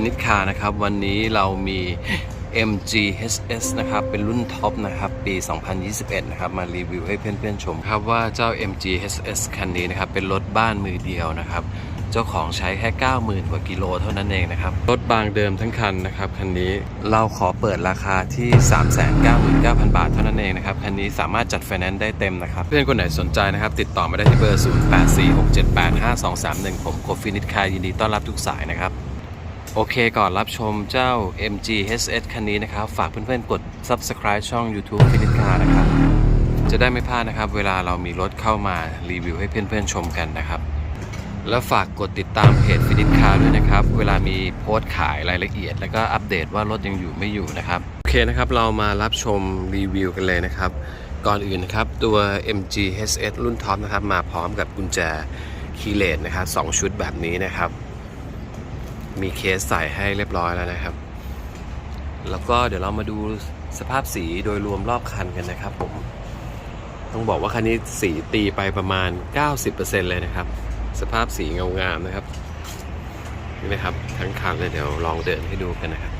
Finit Car นะครับ วันนี้เรามี MG HS นะครับ เป็นรุ่นท็อปนะครับ ปี 2021 นะครับ มารีวิวให้เพื่อนๆชมครับว่าเจ้า MG HS คันนี้นะครับ เป็นรถบ้านมือเดียวนะครับ เจ้าของใช้แค่ 90,000 กว่ากิโลเท่านั้นเองนะครับ รถบางเดิมทั้งคันนะครับ คันนี้เราขอเปิดราคาที่ 399,000 บาทเท่านั้นเองนะครับ คันนี้สามารถจัดไฟแนนซ์ได้เต็มนะครับ เพื่อนคนไหนสนใจนะครับ ติดต่อมาได้ที่เบอร์ 0846785231 ผมโกฟินิตคายินดีต้อนรับทุกสายนะครับ โอเคก่อนรับชมเจ้า MG HS คันนี้นะครับ ฝากเพื่อนๆกด Subscribe ช่อง YouTube ฟินิตคานะครับ จะได้ไม่พลาดนะครับ เวลาเรามีรถเข้ามารีวิวให้เพื่อนๆชมกันนะครับ แล้วฝากกดติดตามเพจฟินิตคาด้วยนะครับ เวลามีโพสต์ขายรายละเอียด แล้วก็อัปเดตว่ารถยังอยู่ไม่อยู่นะครับ โอเคนะครับ เรามารับชมรีวิวกันเลยนะครับ ก่อนอื่นนะครับ ตัว MG HS รุ่นท็อปนะครับมาพร้อมกับกุญแจคีย์เลสนะครับสองชุดแบบนี้นะครับ มีเคสใส่ให้เรียบร้อยแล้วนะครับ แล้วก็เดี๋ยวเรามาดูสภาพสีโดยรวมรอบคันกันนะครับผม ต้องบอกว่าคันนี้สีตีไปประมาณ 90%เลยนะครับ สภาพสีเงางามนะครับนี่นะครับทั้งคันเลยเดี๋ยวลองเดินให้ดูกันนะครับ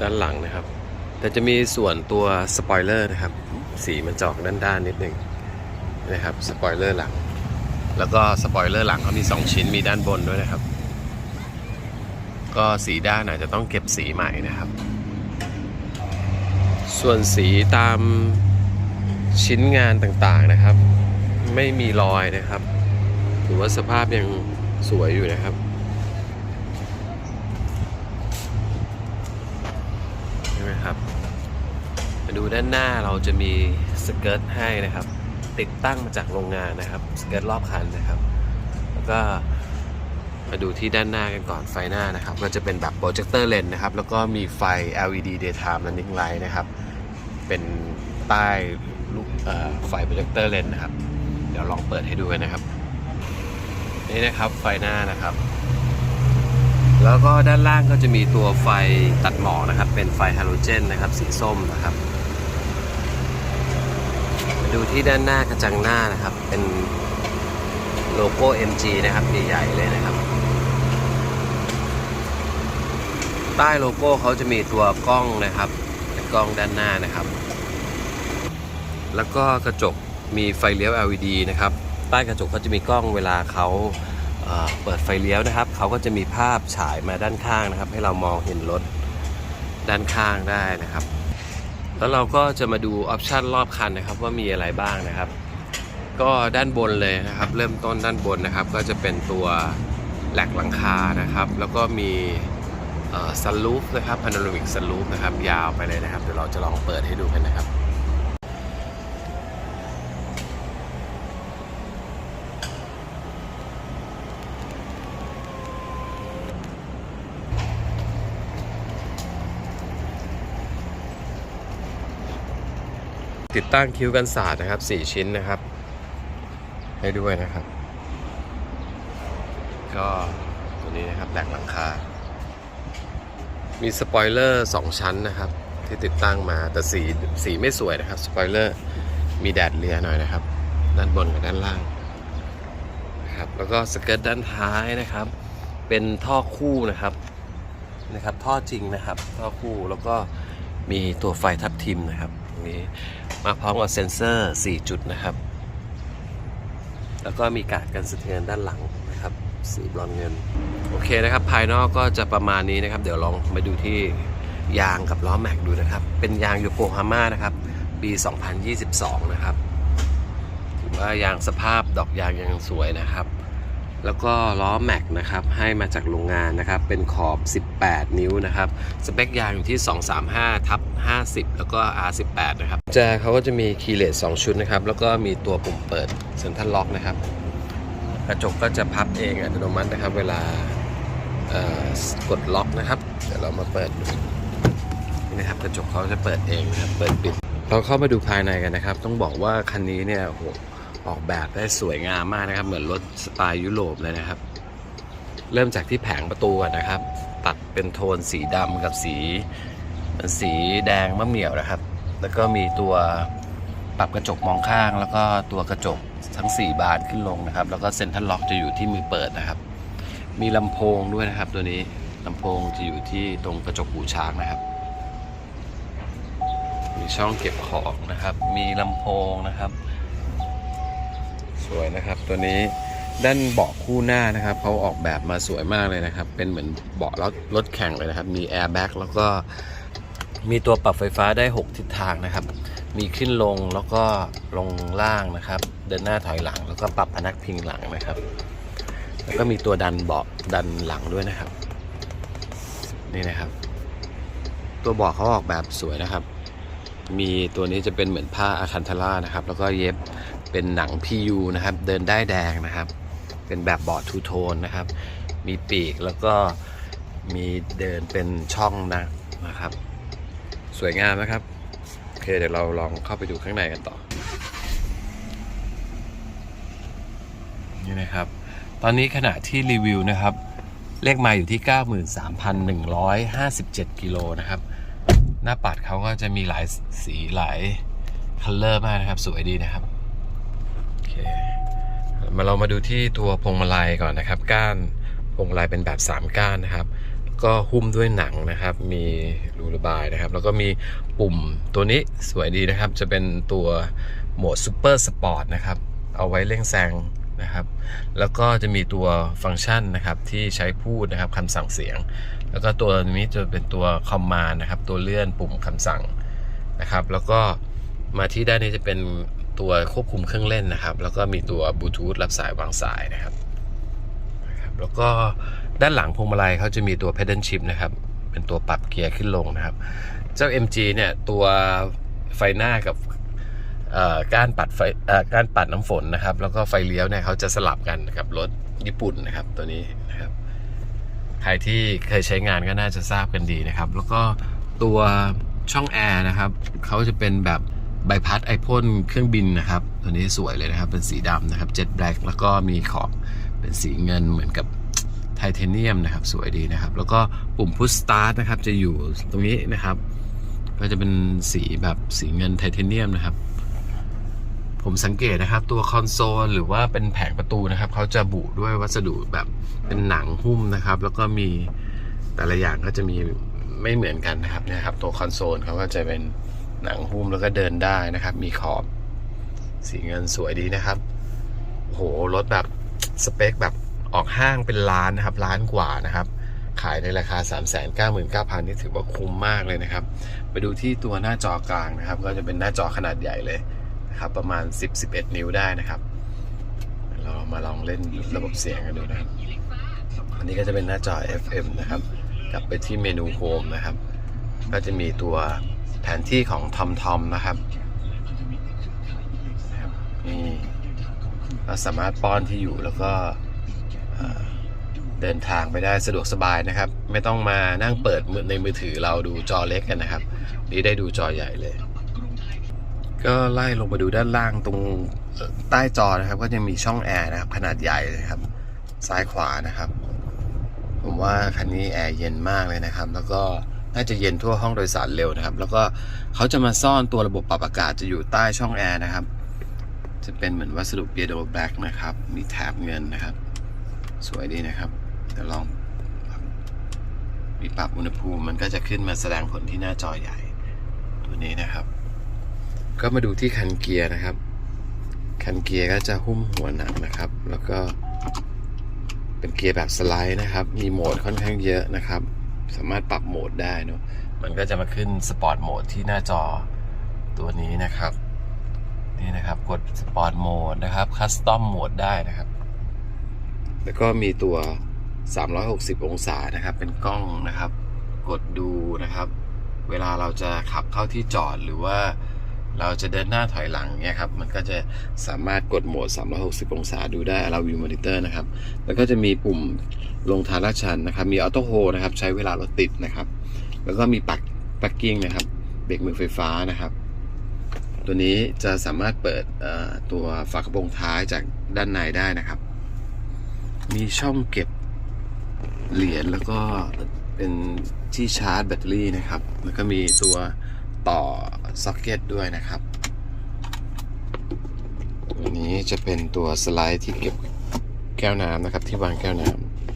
ด้านหลังนะครับ แต่จะมีส่วนตัวสปอยเลอร์นะครับ สีมันจอกด้านๆนิดหนึ่งนะครับสปอยเลอร์หลัง แล้วก็สปอยเลอร์หลังเขามี 2 ชิ้นมีด้านบนด้วยนะครับ ก็สีด้านอาจจะต้องเก็บสีใหม่นะครับ ส่วนสีตามชิ้นงานต่างๆนะครับ ไม่มีรอยนะครับ ถือว่าสภาพยังสวยอยู่นะครับ ใช่ไหมครับ มา ดูด้านหน้าเราจะมีสเกิร์ตให้นะครับ ติดตั้งมาจากโรงงานนะครับสเกิร์ตรอบคันนะครับ แล้วก็มาดูที่ด้านหน้ากันก่อนไฟหน้านะครับ ก็จะเป็นแบบโปรเจคเตอร์เลนนะครับ แล้วก็มีไฟ LED daytime running light นะครับ เป็นใต้ลูกไฟโปรเจคเตอร์เลนนะครับ เดี๋ยวลองเปิดให้ดูกันนะครับ นี่นะครับไฟหน้านะครับ แล้วก็ด้านล่างก็จะมีตัวไฟตัดหมอกนะครับ เป็นไฟฮาโลเจนนะครับ สีส้มนะครับ ดูที่ด้านหน้ากระจังหน้านะครับ เป็นโลโก้ MG นะครับใหญ่ๆเลยนะครับ ใต้โลโก้เขาจะมีตัวกล้องนะครับเป็นกล้องด้านหน้านะครับ แล้วก็กระจกมีไฟเลี้ยว LED นะครับ ใต้กระจกเขาจะมีกล้องเวลาเขาเอ่อเปิดไฟเลี้ยวนะครับ เขาก็จะมีภาพฉายมาด้านข้างนะครับ ให้เรามองเห็นรถด้านข้างได้นะครับ แล้วเราก็จะมาดูออปชันรอบคันนะครับว่ามีอะไรบ้างนะครับ ก็ด้านบนเลยนะครับ เริ่มต้นด้านบนนะครับ ก็จะเป็นตัวแหลกหลังคานะครับ แล้วก็มีซันลูฟนะครับพาโนรามิกซันลูฟนะครับ ยาวไปเลยนะครับ เดี๋ยวเราจะลองเปิดให้ดูกันนะครับ ติดตั้งคิ้วกันศาสตร์นะครับ 4 ชิ้นนะครับ ให้ด้วยนะครับ ก็ตัวนี้นะครับแหลกหลังคา มีสปอยเลอร์ 2 ชั้นนะครับที่ติดตั้งมาแต่สีสีไม่สวยนะครับสปอยเลอร์มีแดดเลียหน่อยนะครับ ด้านบนกับด้านล่างนะครับแล้วก็สเกิร์ตด้านท้ายนะครับ เป็นท่อคู่นะครับนะครับ ท่อจริงนะครับ ท่อคู่แล้วก็มีตัวไฟทับทิมนะครับ นี้มาพร้อมกับเซ็นเซอร์ 4 จุดนะครับ แล้วก็มีกาดกันสะเทือนด้านหลังนะครับ สีบรอนเงิน โอเคนะครับ ภายนอกก็จะประมาณนี้นะครับ เดี๋ยวลองมาดูที่ยางกับล้อแม็กดูนะครับ เป็นยางโยโกฮาม่านะครับ ปี 2022 นะครับ ถือว่ายางสภาพดอกยางยังสวยนะครับ แล้วก็ล้อแม็กนะครับให้มาจากโรงงานนะครับเป็นขอบ 18 นิ้วนะครับสเปคยางอยู่ที่ 235ทับ50 แล้วก็ R18 นะครับแจเขาก็จะมีคีย์เลส2ชุดนะครับแล้วก็มีตัวปุ่มเปิดเซ็นทรัลล็อกนะครับกระจกก็จะพับเองอัตโนมัตินะครับ เวลากดล็อกนะครับ เดี๋ยวเรามาเปิดดูนี่นะครับกระจกเขาจะเปิดเองนะครับเปิดปิด เราเข้ามาดูภายในกันนะครับ ต้องบอกว่าคันนี้เนี่ยโห ออกแบบได้สวยงามมากนะครับ เหมือนรถสไตล์ยุโรปเลยนะครับ เริ่มจากที่แผงประตูก่อนนะครับ ตัดเป็นโทนสีดำกับสีสีแดงมะเหมี่ยวนะครับ แล้วก็มีตัวปรับกระจกมองข้าง แล้วก็ตัวกระจกทั้ง 4 บานขึ้นลงนะครับ แล้วก็เซ็นทรัลล็อกจะอยู่ที่มือเปิดนะครับ มีลำโพงด้วยนะครับ ตัวนี้ลำโพงจะอยู่ที่ตรงกระจกหูช้างนะครับ มีช่องเก็บของนะครับ มีลำโพงนะครับ สวยนะครับ ตัวนี้ด้านเบาะคู่หน้านะครับเขาออกแบบมาสวยมากเลยนะครับ เป็นเหมือนเบาะรถรถแข่งเลยนะครับ มีแอร์แบ็กแล้วก็มีตัวปรับไฟฟ้าได้ 6 ทิศทางนะครับ มีขึ้นลงแล้วก็ลงล่างนะครับ เดินหน้าถอยหลัง แล้วก็ปรับพนักพิงหลังนะครับ แล้วก็มีตัวดันเบาะดันหลังด้วยนะครับ นี่นะครับ ตัวเบาะเขาออกแบบสวยนะครับ มีตัวนี้จะเป็นเหมือนผ้าอาคันทาร่านะครับ แล้วก็เย็บ เป็นหนัง PU นะครับ เดินได้แดงนะครับ เป็นแบบบาะทูโทนนะครับ มีปีกแล้วก็มีเดินเป็นช่องนะนะครับ สวยงามนะครับ โอเคเดี๋ยวเราลองเข้าไปดูข้างในกันต่อ นี่นะครับ ตอนนี้ขณะที่รีวิวนะครับ เลขมาอยู่ที่ 93,157 กิโลนะครับ หน้าปัดเขาก็จะมีหลายสีหลายคัลเลอร์มากนะครับ สวยดีนะครับ มาเรามาดูที่ตัวพวงมาลัยก่อนนะครับ ก้านพวงมาลัยเป็นแบบ 3 ก้านนะครับ ก็หุ้มด้วยหนังนะครับ มีรูระบายนะครับ แล้วก็มีปุ่มตัวนี้สวยดีนะครับ จะเป็นตัวโหมดซูเปอร์สปอร์ตนะครับ เอาไว้เร่งแซงนะครับ แล้วก็จะมีตัวฟังก์ชันนะครับที่ใช้พูดนะครับคำสั่งเสียง แล้วก็ตัวนี้จะเป็นตัวคอมมานด์นะครับ ตัวเลื่อนปุ่มคำสั่งนะครับ แล้วก็มาที่ด้านนี้จะเป็น ตัวควบคุมเครื่องเล่นนะครับ แล้วก็มีตัวบลูทูธรับสายวางสายนะครับ แล้วก็ด้านหลังพวงมาลัยเขาจะมีตัว pedal shift นะครับ เป็นตัวปรับเกียร์ขึ้นลงนะครับ เจ้า MG เนี่ยตัวไฟหน้ากับกานปัดไฟกานปัดน้ำฝนนะครับ แล้วก็ไฟเลี้ยวเนี่ยเขาจะสลับกันกับรถญี่ปุ่นนะครับตัวนี้นะครับ ใครที่เคยใช้งานก็น่าจะทราบกันดีนะครับ แล้วก็ตัวช่องแอร์นะครับเขาจะเป็นแบบ ใบพัดไอพ่นเครื่องบินนะครับ ตัวนี้สวยเลยนะครับ เป็นสีดำนะครับเจ็ตแบล็กแล้วก็มีขอบเป็นสีเงินเหมือนกับไทเทเนียมนะครับ สวยดีนะครับ แล้วก็ปุ่มพุชสตาร์ทนะครับ จะอยู่ตรงนี้นะครับ ก็จะเป็นสีแบบสีเงินไทเทเนียมนะครับ ผมสังเกตนะครับ ตัวคอนโซลหรือว่าเป็นแผงประตูนะครับเขาจะบุด้วยวัสดุแบบเป็นหนังหุ้มนะครับ แล้วก็มีแต่ละอย่างก็จะมีไม่เหมือนกันนะครับนี่ยครับ ตัวคอนโซลเขาก็จะเป็น หนังหุ้มแล้วก็เดินได้นะครับ มีขอบสีเงินสวยดีนะครับโหรถแบบสเปคแบบออกห้างเป็นล้านนะครับล้านกว่านะครับ ขายในราคา 3 9 9 0 0 0นี่ถือว่าคุ้มมากเลยนะครับ ไปดูที่ตัวหน้าจอกลางนะครับ ก็จะเป็นหน้าจอขนาดใหญ่เลยนะครับประมาณ 10-11 นิ้วได้นะครับ เรามาลองเล่นระบบเสียงกันดูนะครับอันนี้ก็จะเป็นหน้าจอ FM นะครับ กลับไปที่เมนูโฮมนะครับ ก็จะมีตัว แผนที่ของ TomTom นะครับนี่เราสามารถป้อนที่อยู่แล้วก็เดินทางไปได้สะดวกสบายนะครับ ไม่ต้องมานั่งเปิดมือในมือถือเราดูจอเล็กกันนะครับ นี่ได้ดูจอใหญ่เลย ก็ไล่ลงมาดูด้านล่างตรงใต้จอนะครับ ก็จะมีช่องแอร์นะครับ ขนาดใหญ่เลยครับ ซ้ายขวานะครับ ผมว่าคันนี้แอร์เย็นมากเลยนะครับ แล้วก็ น่าจะเย็นทั่วห้องโดยสารเร็วนะครับ แล้วก็เขาจะมาซ่อนตัวระบบปรับอากาศจะอยู่ใต้ช่องแอร์นะครับ จะเป็นเหมือนวัสดุเปียโดแบล็กนะครับ มีแถบเงินนะครับ สวยดีนะครับเดี๋ยวลองมีปรับอุณหภูมิมันก็จะขึ้นมาแสดงผลที่หน้าจอใหญ่ ตัวนี้นะครับ ก็มาดูที่คันเกียร์นะครับ คันเกียร์ก็จะหุ้มหัวหนังนะครับ แล้วก็เป็นเกียร์แบบสไลด์นะครับ มีโหมดค่อนข้างเยอะนะครับ สามารถปรับโหมดได้เนอะมันก็จะมาขึ้นสปอร์ตโหมดที่หน้าจอตัวนี้นะครับ นี่นะครับ กดสปอร์ตโหมดนะครับคัสตอมโหมดได้นะครับ แล้วก็มีตัว 360 องศานะครับ เป็นกล้องนะครับ กดดูนะครับ เวลาเราจะขับเข้าที่จอดหรือว่า เราจะเดินหน้าถอยหลังเนี่ยครับ มันก็จะสามารถกดโหมด 360 องศาดูได้เราวิวมอนิเตอร์นะครับ แล้วก็จะมีปุ่มลงทางลาดชันนะครับ มีออโต้โฮนะครับ ใช้เวลารถติดนะครับ แล้วก็มีปักปักกิ้งนะครับ เบรกมือไฟฟ้านะครับ ตัวนี้จะสามารถเปิดตัวฝากระโปรงท้ายจากด้านในได้นะครับ มีช่องเก็บเหรียญแล้วก็เป็นที่ชาร์จแบตเตอรี่นะครับ แล้วก็มีตัวต่อ ซ็อกเก็ตด้วยนะครับอันนี้จะเป็นตัวสไลด์ที่เก็บแก้วน้ำนะครับ ที่วางแก้วน้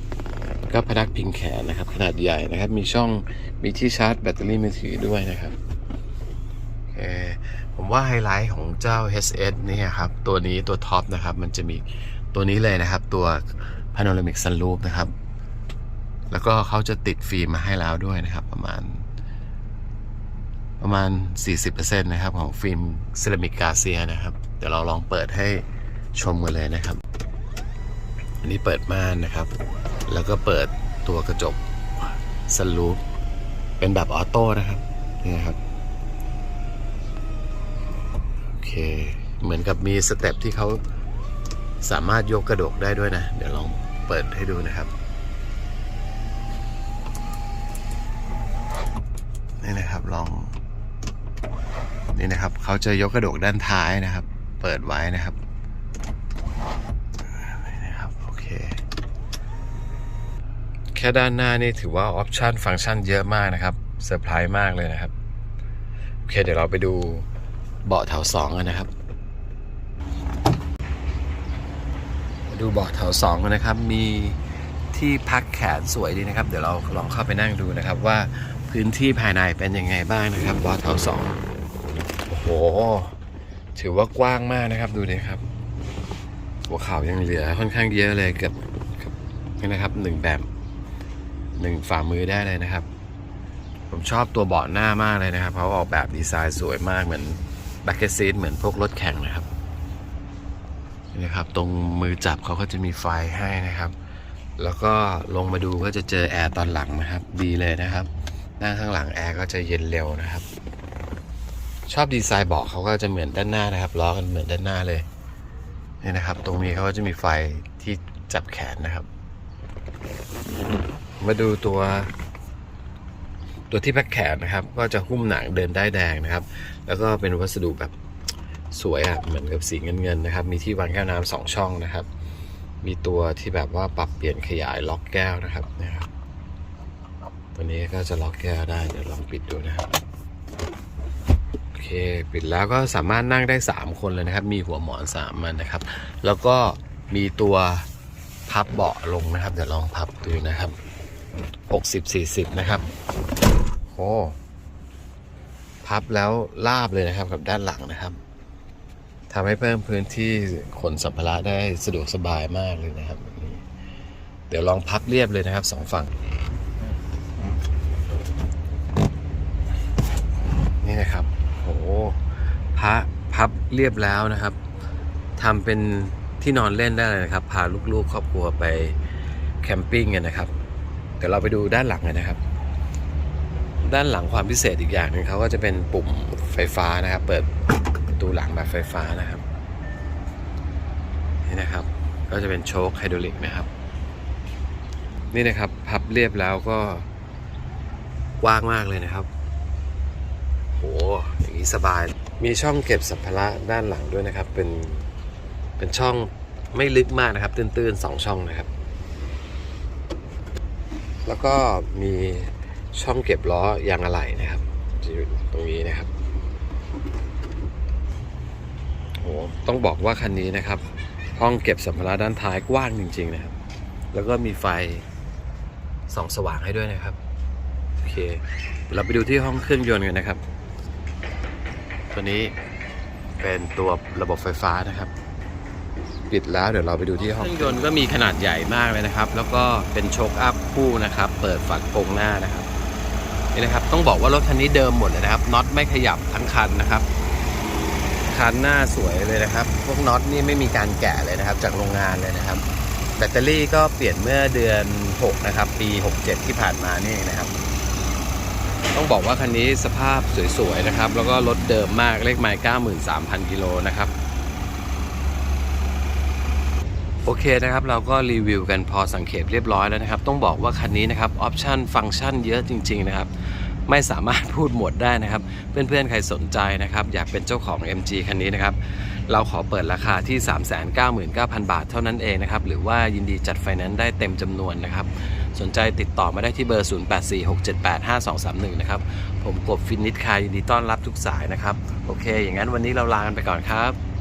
ำก็พนักพิงแขนนะครับ ขนาดใหญ่นะครับ มีช่องมีที่ชาร์จแบตเตอรี่มือถือด้วยนะครับผมว่าไฮไลท์ของเจ้า HS เนี่ยครับ ตัวนี้ตัวท็อปนะครับ มันจะมีตัวนี้เลยนะครับ ตัว Panoramic Sunroof นะครับ แล้วก็เขาจะติดฟิล์มมาให้แล้วด้วยนะครับ ประมาณ ประมาณ 40%นะครับของฟิล์มเซรามิกกาเซียนะครับ เดี๋ยวเราลองเปิดให้ชมกันเลยนะครับ อันนี้เปิดม่านนะครับ แล้วก็เปิดตัวกระจกสลูปเป็นแบบออโต้นะครับนี่นะครับโอเค เหมือนกับมีสเต็ปที่เขาสามารถยกกระดกได้ด้วยนะ เดี๋ยวลองเปิดให้ดูนะครับนี่นะครับลอง นี่นะครับเขาจะยกกระดกด้านท้ายนะครับ เปิดไว้นะครับนี่นะครับโอเคแค่ด้านหน้านี่ถือว่าออปชันฟังก์ชันเยอะมากนะครับเซอร์ไพรส์มากเลยนะครับโอเคเดี๋ยวเราไปดูเบาะแถวสองกันนะครับ ดูเบาะแถวสองกันนะครับ มีที่พักแขนสวยดีนะครับ เดี๋ยวเราลองเข้าไปนั่งดูนะครับว่าพื้นที่ภายในเป็นยังไงบ้างนะครับเบาะแถวสอง โอ้โห ถือว่ากว้างมากนะครับดูดิครับ หัวเข่ายังเหลือค่อนข้างเยอะเลยเกือบนี่นะครับหนึ่งแบบหนึ่งฝ่ามือได้เลยนะครับ ผมชอบตัวเบาะหน้ามากเลยนะครับเขาออกแบบดีไซน์สวยมากเหมือนแบ็กเกซีทเหมือนพวกรถแข่งนะครับนี่นะครับ ตรงมือจับเขาก็จะมีไฟให้นะครับ แล้วก็ลงมาดูก็จะเจอแอร์ตอนหลังนะครับ ดีเลยนะครับนั่งข้างหลังแอร์ก็จะเย็นเร็วนะครับ ชอบดีไซน์เบาะเขาก็จะเหมือนด้านหน้านะครับล้อกันเหมือนด้านหน้าเลยนี่นะครับ ตรงนี้เขาก็จะมีไฟที่จับแขนนะครับ มาดูตัว ตัวที่แพ็คแขนนะครับ ก็จะหุ้มหนังเดินได้แดงนะครับ แล้วก็เป็นวัสดุแบบสวยอะ่ะเหมือนกับสีเงินเงินๆนะครับ มีที่วางแก้วน้ำสองช่องนะครับ มีตัวที่แบบว่าปรับเปลี่ยนขยายล็อกแก้วนะครับนะครับตัวนี้ก็จะล็อกแก้วได้เดี๋ยวลองปิดดูนะครับ เค ปิดแล้วก็สามารถนั่งได้ 3 คนเลยนะครับ มีหัวหมอน3มันนะครับ แล้วก็มีตัวพับเบาะลงนะครับ เดี๋ยวลองพับดูนะครับ 60 40 นะครับโอ้พับแล้วลาบเลยนะครับกับด้านหลังนะครับทำให้เพิ่มพื้นที่ขนสัมภาระได้สะดวกสบายมากเลยนะครับ เดี๋ยวลองพับเรียบเลยนะครับสองฝั่ง นี่นะครับ พับพับเรียบแล้วนะครับทำเป็นที่นอนเล่นได้เลยนะครับ พาลูกๆครอบครัวไปแคมปิ้งกันนะครับเดี๋ยวเราไปดูด้านหลังกันนะครับ ด้านหลังความพิเศษอีกอย่างหนึงเขาก็จะเป็นปุ่มไฟฟ้านะครับ เปิดประตูหลังแบบไฟฟ้านะครับนี่นะครับก็จะเป็นโชคไฮดรอลิกนะครับ นี่นะครับพับเรียบแล้วก็กว้างมากเลยนะครับโหอย่างนี้สบาย มีช่องเก็บสัมภาระด้านหลังด้วยนะครับ เป็นเป็นช่องไม่ลึกมากนะครับ ตื้นๆสองช่องนะครับ แล้วก็มีช่องเก็บล้อยางอะไหล่นะครับอยู่ตรงนี้นะครับโหต้องบอกว่าคันนี้นะครับ ห้องเก็บสัมภาระด้านท้ายกว้างจริง ๆ นะครับ แล้วก็มีไฟส่องสว่างให้ด้วยนะครับ โอเค เราไปดูที่ห้องเครื่องยนต์กันนะครับ ตัวนี้เป็นตัวระบบไฟฟ้านะครับ ปิดแล้วเดี๋ยวเราไปดูที่ห้องเครื่องยนต์ก็มีขนาดใหญ่มากเลยนะครับ แล้วก็เป็นโชคอัพคู่นะครับ เปิดฝากระโปรงหน้านะครับนี่นะครับ ต้องบอกว่ารถคันนี้เดิมหมดเลยนะครับน็อตไม่ขยับทั้งคันนะครับคันหน้าสวยเลยนะครับ พวกน็อตนี่ไม่มีการแกะเลยนะครับ จากโรงงานเลยนะครับ แบตเตอรี่ก็เปลี่ยนเมื่อเดือน 6 นะครับ ปี 67 ที่ผ่านมานี่เองนะครับ ต้องบอกว่าคันนี้สภาพสวยๆนะครับ แล้วก็รถเดิมมากเลขไมล์93,000 กิโลนะครับ โอเคนะครับเราก็รีวิวกันพอสังเขปเรียบร้อยแล้วนะครับ ต้องบอกว่าคันนี้นะครับออปชันฟังก์ชันเยอะจริง ๆ นะครับ ไม่สามารถพูดหมดได้นะครับ เพื่อนๆ ใครสนใจนะครับ อยากเป็นเจ้าของ MG คันนี้นะครับ เราขอเปิดราคาที่ 399,000 บาทเท่านั้นเองนะครับ หรือว่ายินดีจัดไฟแนนซ์ได้เต็มจำนวนนะครับ สนใจติดต่อมาได้ที่เบอร์ 0846785231 นะครับ ผมกบฟินิชคายินดีต้อนรับทุกสายนะครับ โอเค อย่างนั้นวันนี้เราลากันไปก่อนครับ